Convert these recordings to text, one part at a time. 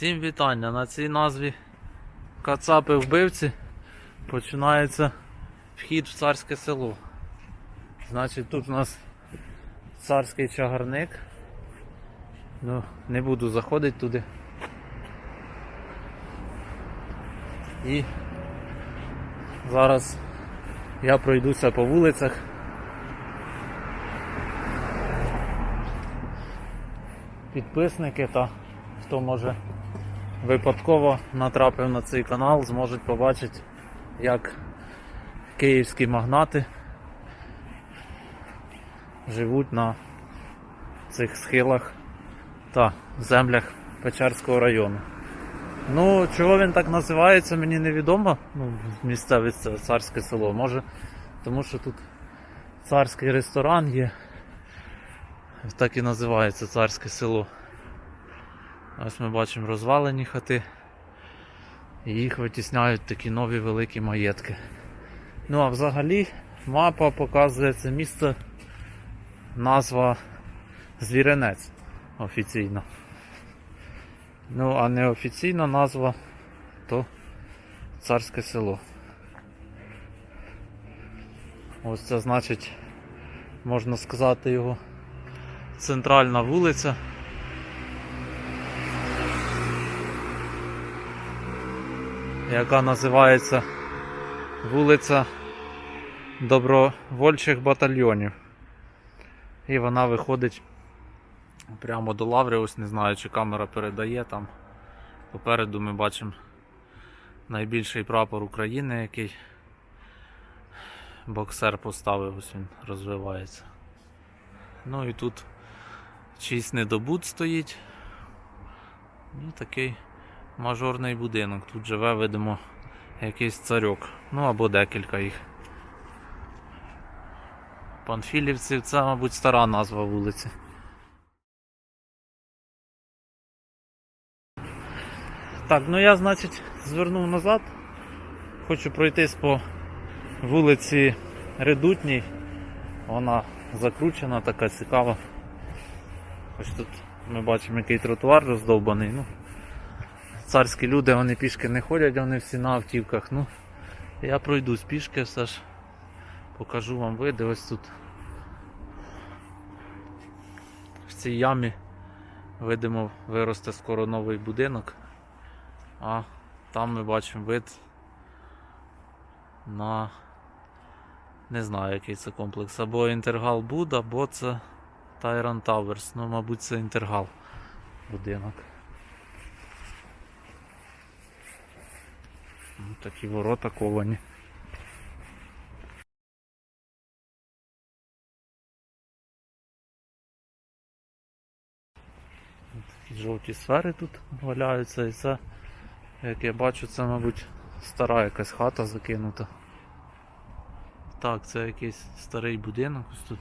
Всім вітання. На цій назві Кацапи вбивці починається вхід в царське село. Значить, тут у нас царський чагарник. Ну, не буду заходити туди. І зараз я пройдуся по вулицях. Підписники та хто може випадково натрапив на цей канал, зможуть побачити, як київські магнати живуть на цих схилах та землях Печерського району. Ну, чого він так називається, мені невідомо. Ну, місцевість це царське село. Може, тому що тут царський ресторан є. Так і називається царське село. Ось ми бачимо розвалені хати. І їх витісняють такі нові великі маєтки. Ну а взагалі мапа показує це місце назва Звіренець офіційно. Ну, а неофіційна назва то царське село. Ось це значить, можна сказати, його центральна вулиця. Яка називається вулиця Добровольчих батальйонів. І вона виходить прямо до лаври, ось не знаю, чи камера передає там. Попереду ми бачимо найбільший прапор України, який боксер поставив, ось він розвивається. Ну і тут чийсь недобут стоїть. І такий мажорний будинок. Тут живе, видимо, якийсь царьок. Ну або декілька їх. Панфілівців це, мабуть, стара назва вулиці. Так, ну я, значить, звернув назад. Хочу пройтись по вулиці Редутній. Вона закручена, така цікава. Ось тут ми бачимо, який тротуар роздовбаний. Ну, царські люди вони пішки не ходять, вони всі на автівках. Ну, я пройдусь пішки все ж. Покажу вам види. Ось тут в цій ямі видимо виросте скоро новий будинок. А там ми бачимо вид на не знаю який це комплекс. Або Інтергал Буд, або це Тайран Towers. Ну, мабуть, це Інтергал будинок. Такі ворота ковані. Такі жовті сфери тут валяються і це, як я бачу, це, мабуть, стара якась хата закинута. Так, це якийсь старий будинок ось тут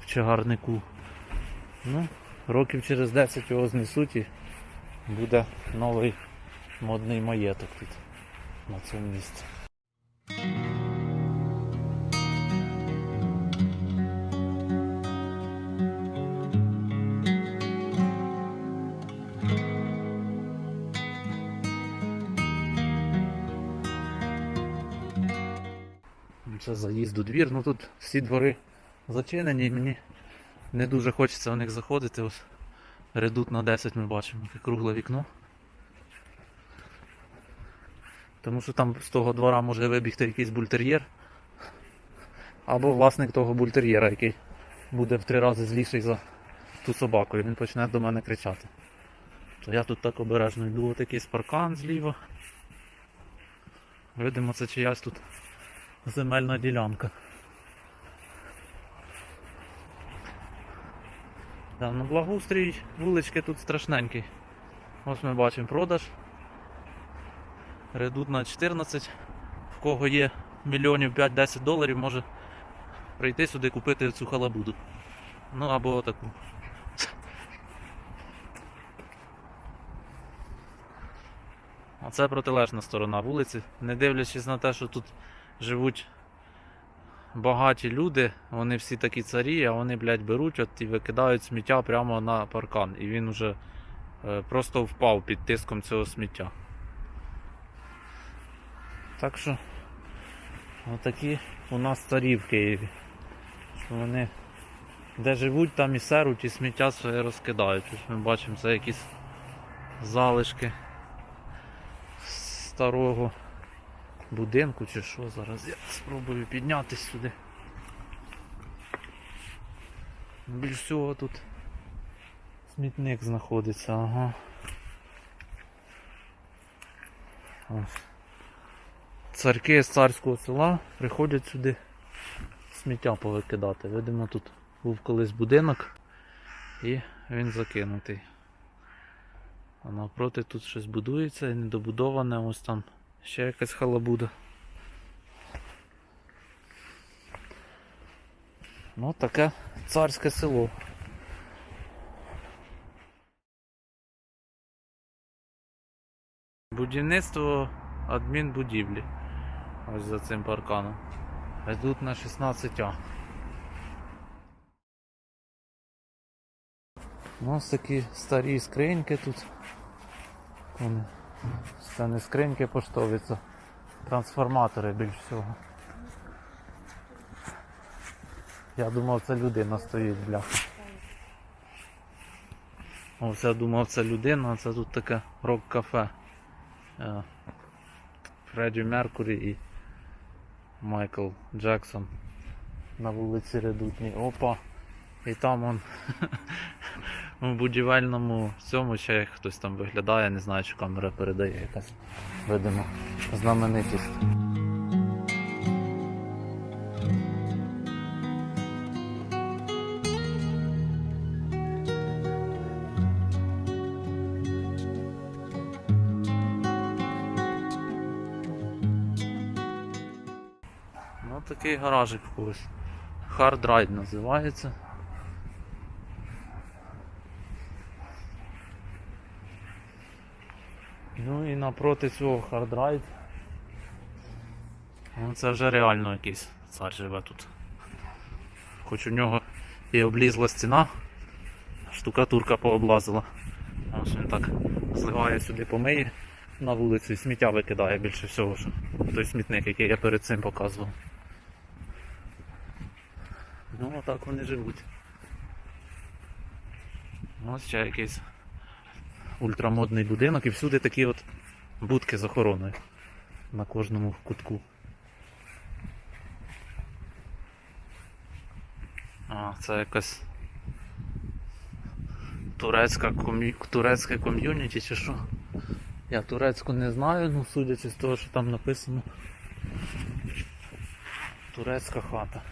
в чагарнику. Ну, років через 10 його знесуть і буде новий модний маєток тут на цьому місці. Це заїзд у двір, ну тут всі двори зачинені і мені не дуже хочеться в них заходити. Ось редут на 10 ми бачимо, яке кругле вікно. Тому що там з того двора може вибігти якийсь бультер'єр. Або власник того бультер'єра, який буде в три рази зліший за ту собаку, і він почне до мене кричати. То я тут так обережно йду, от якийсь паркан зліва. Видимо, це чиясь тут земельна ділянка. Да, ну благоустрій вулички тут страшненький. Ось ми бачимо продаж. Редут на 14. В кого є мільйонів 5-10 доларів, може прийти сюди купити цю халабуду. Ну або таку. А це протилежна сторона вулиці. Не дивлячись на те, що тут живуть багаті люди, вони всі такі царі, а вони, блядь, беруть от і викидають сміття прямо на паркан. І він уже е, просто впав під тиском цього сміття. Так що отакі у нас старі в Києві. Що вони де живуть, там і серуть, і сміття своє розкидають. Ось ми бачимо, це якісь залишки старого будинку чи що. Зараз я спробую піднятися сюди. Більш всього тут смітник знаходиться, ага. Ось. Царки з царського села приходять сюди сміття повикидати. Видимо, тут був колись будинок і він закинутий. А навпроти тут щось будується і недобудоване, ось там ще якась халабуда. Ну таке царське село. Будівництво адмінбудівлі. Ось за цим парканом. Йдуть на 16А. Ну, ось такі старі скриньки тут. Вони. Це не скриньки поштові, це трансформатори більш всього. Я думав, це людина стоїть, бляха. Ось я думав, це людина, це тут таке рок-кафе. Е, Фредді Меркурі і Майкл Джексон на вулиці Редутній. Опа! І там он у будівельному цьому ще хтось там виглядає, не знаю, чи камера передає якась видимо знаменитість. Ну такий гаражик в когось. Hard Ride називається. Ну і напроти цього Hard Ride. Ну це вже реально якийсь цар живе тут. Хоч у нього і облізла стіна, штукатурка пооблазила. Ось він так зливає сюди помиє на вулицю і сміття викидає більше всього, що той смітник, який я перед цим показував. Ну, отак вони живуть. Ось ще якийсь ультрамодний будинок і всюди такі от будки з охороною на кожному кутку. А, це якась турецька ком'ю... турецьке ком'юніті чи що? Я турецьку не знаю, ну судячи з того, що там написано. Турецька хата.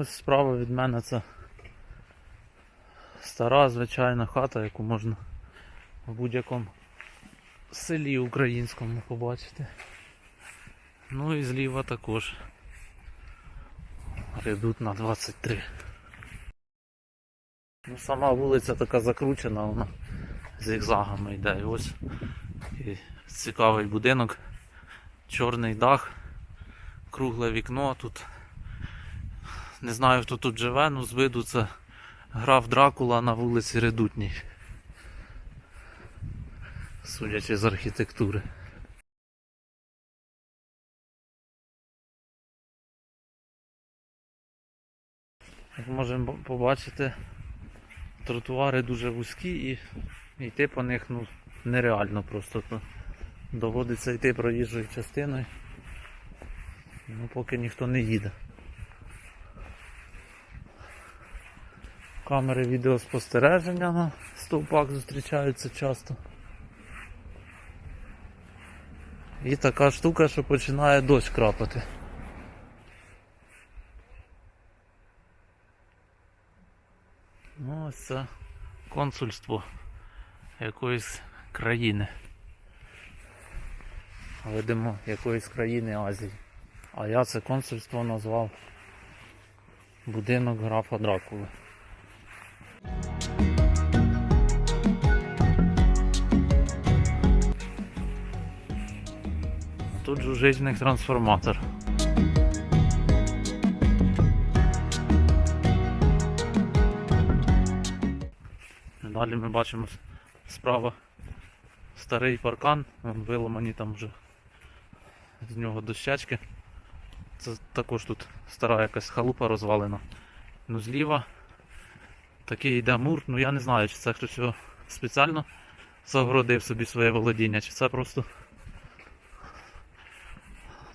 Ось справа від мене це стара звичайна хата, яку можна в будь-якому селі українському побачити. Ну і зліва також. Редут на 23. Ну, сама вулиця така закручена, вона зігзагами йде. І ось і цікавий будинок, чорний дах, кругле вікно тут. Не знаю, хто тут живе, ну з виду це граф Дракула на вулиці Редутній. Судячи з архітектури. Як можемо побачити, тротуари дуже вузькі і йти по них ну, нереально просто. То доводиться йти проїжджою частиною, ну, поки ніхто не їде. Камери відеоспостереження на стовпах зустрічаються часто. І така штука, що починає дощ крапати. Ну, ось це консульство якоїсь країни. Видимо, якоїсь країни Азії. А я це консульство назвав будинок графа Дракули. Тут жужжительный трансформатор. Далі ми бачимо справа старий паркан, виламані там вже з нього дощечки. Це також тут стара якась халупа розвалена. Ну зліва такий йде мур, ну я не знаю, чи це хтось його спеціально загородив собі своє володіння, чи це просто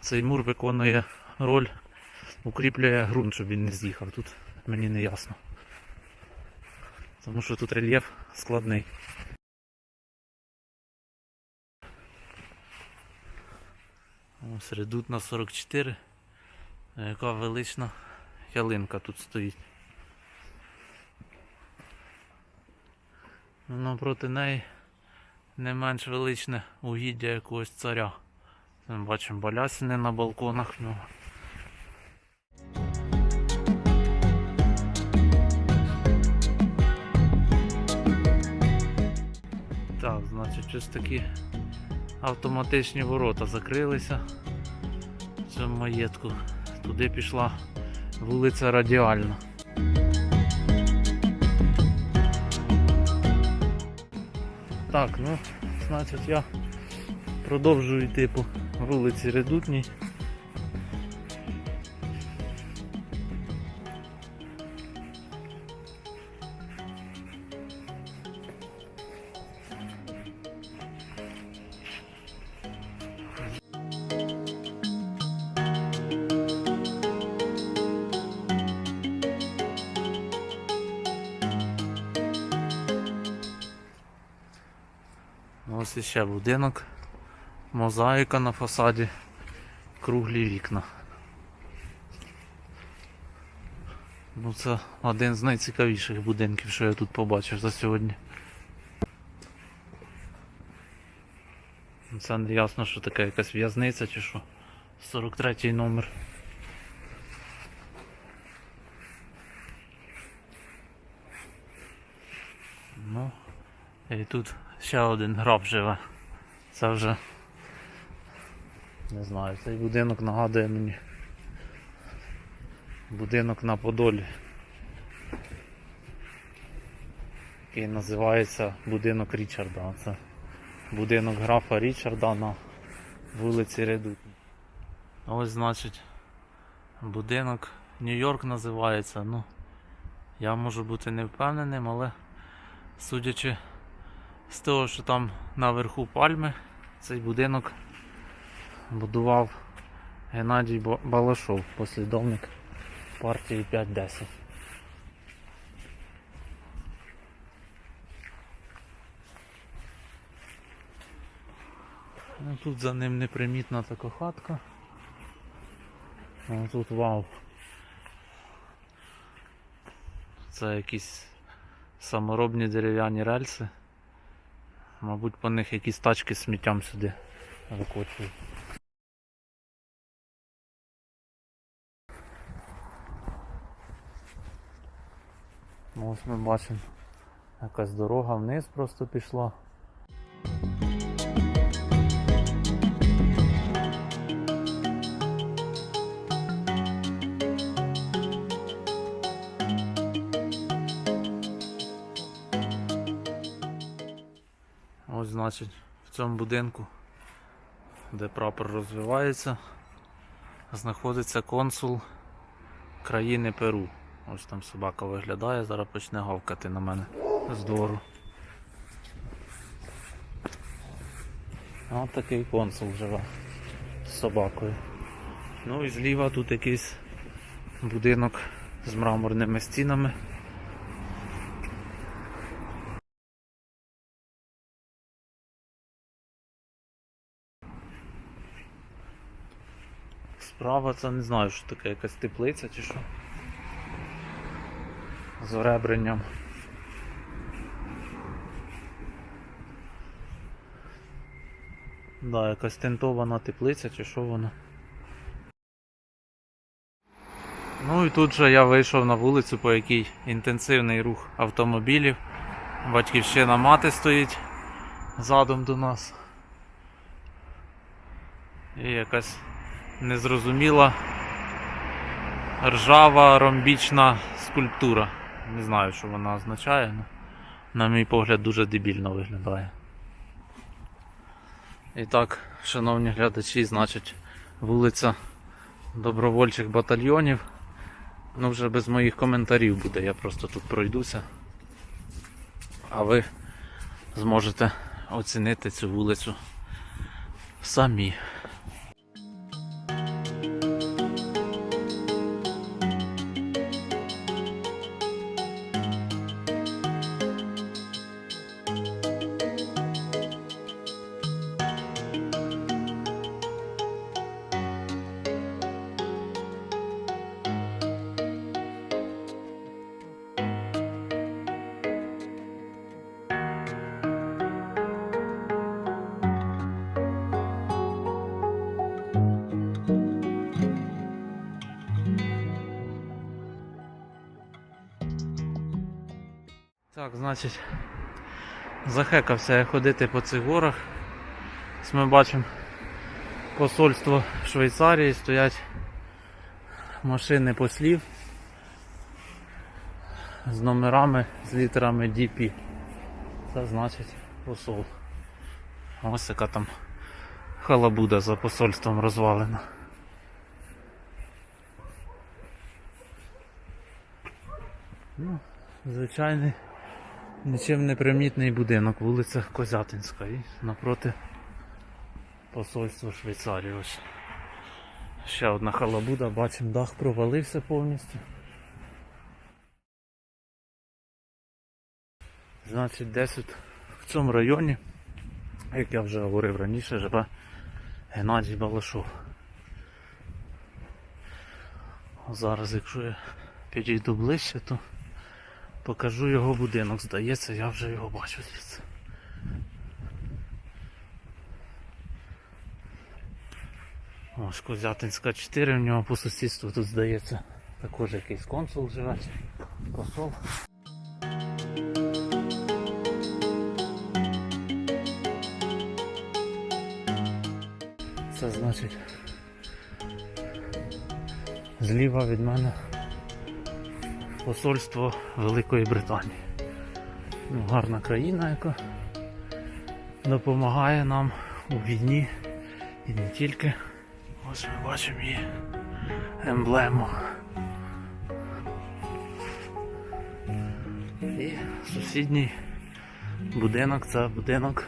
цей мур виконує роль, укріплює ґрунт, щоб він не з'їхав. Тут мені не ясно. Тому що тут рельєф складний. Ось редут на 44. Яка велична ялинка тут стоїть. Ну, Напроти неї не менш величне угіддя якогось царя. Ми бачимо балясини на балконах в нього. Так, значить, щось такі автоматичні ворота закрилися в цьому маєтку. Туди пішла вулиця Радіальна. Так, ну, значить я продовжую йти по вулиці Редутній. Іще будинок. Мозаїка на фасаді. Круглі вікна. Ну це один з найцікавіших будинків, що я тут побачив за сьогодні. Це не ясно, що таке якась в'язниця чи що. 43 номер. Ну, і тут ще один граб живе. Це вже не знаю, цей будинок нагадує мені будинок на Подолі. Який називається будинок Річарда. Це будинок графа Річарда на вулиці Редутні. Ось значить будинок Нью-Йорк називається. Ну, я можу бути не впевненим, але судячи з того, що там наверху пальми, цей будинок будував Геннадій Балашов, послідовник партії 5-10. Ну, тут за ним непримітна така хатка. О, тут вау. Це якісь саморобні дерев'яні рельси. Мабуть, по них якісь тачки з сміттям сюди викочують. Ну, Ось ми бачимо, якась дорога вниз просто пішла. Значить, в цьому будинку, де прапор розвивається, знаходиться консул країни Перу. Ось там собака виглядає, зараз почне гавкати на мене з двору. Ось такий консул живе з собакою. Ну і зліва тут якийсь будинок з мраморними стінами. Справа це не знаю, що таке якась теплиця чи що. З оребренням. Да, якась тентована теплиця чи що вона. Ну і тут же я вийшов на вулицю, по якій інтенсивний рух автомобілів. Батьківщина мати стоїть задом до нас. І якась незрозуміла ржава ромбічна скульптура. Не знаю, що вона означає, але на мій погляд дуже дебільно виглядає. І так, шановні глядачі, значить, вулиця добровольчих батальйонів. Ну, вже без моїх коментарів буде, я просто тут пройдуся. А ви зможете оцінити цю вулицю самі. Значить, захекався я ходити по цих горах. Ось Ми бачимо посольство Швейцарії, стоять машини послів з номерами, з літерами DP. Це значить посол. Ось яка там халабуда за посольством розвалена. Ну, звичайний Нічим не примітний будинок, вулиця Козятинська і напроти посольства Швейцарії. Ось. Ще одна халабуда, бачимо, дах провалився повністю. Значить, десь от в цьому районі, як я вже говорив раніше, живе Геннадій Балашов. Зараз, якщо я підійду ближче, то Покажу його будинок, здається, я вже його бачу звідси. Ось Козятинська 4, в нього по сусідству тут здається. Також якийсь консул живе. Посол. Це значить зліва від мене посольство Великої Британії. Ну, гарна країна, яка допомагає нам у війні і не тільки. Ось ми бачимо її емблему. І сусідній будинок це будинок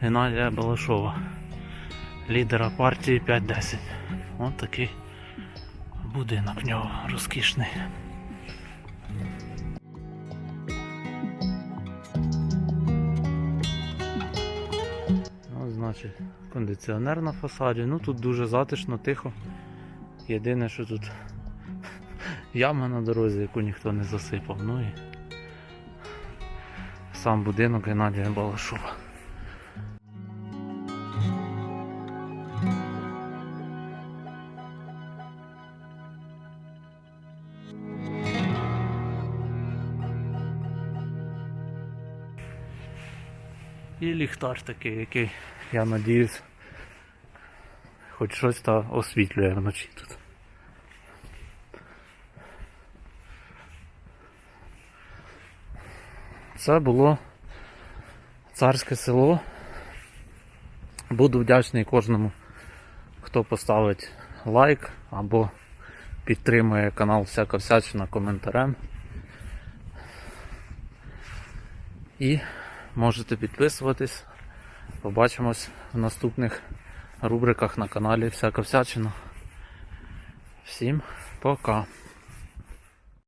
Геннадія Балашова, лідера партії 5-10. Ось такий будинок в нього розкішний. Значить, кондиціонер на фасаді. Ну тут дуже затишно, тихо. Єдине, що тут яма на дорозі, яку ніхто не засипав. Ну і сам будинок Геннадія Балашова. І ліхтар такий, який, я надіюсь, хоч щось та освітлює вночі тут. Це було царське село. Буду вдячний кожному, хто поставить лайк або підтримує канал Всяка Всячина коментарем. І можете підписуватись. Побачимось в наступних рубриках на каналі Всяка Всячина. Всім пока!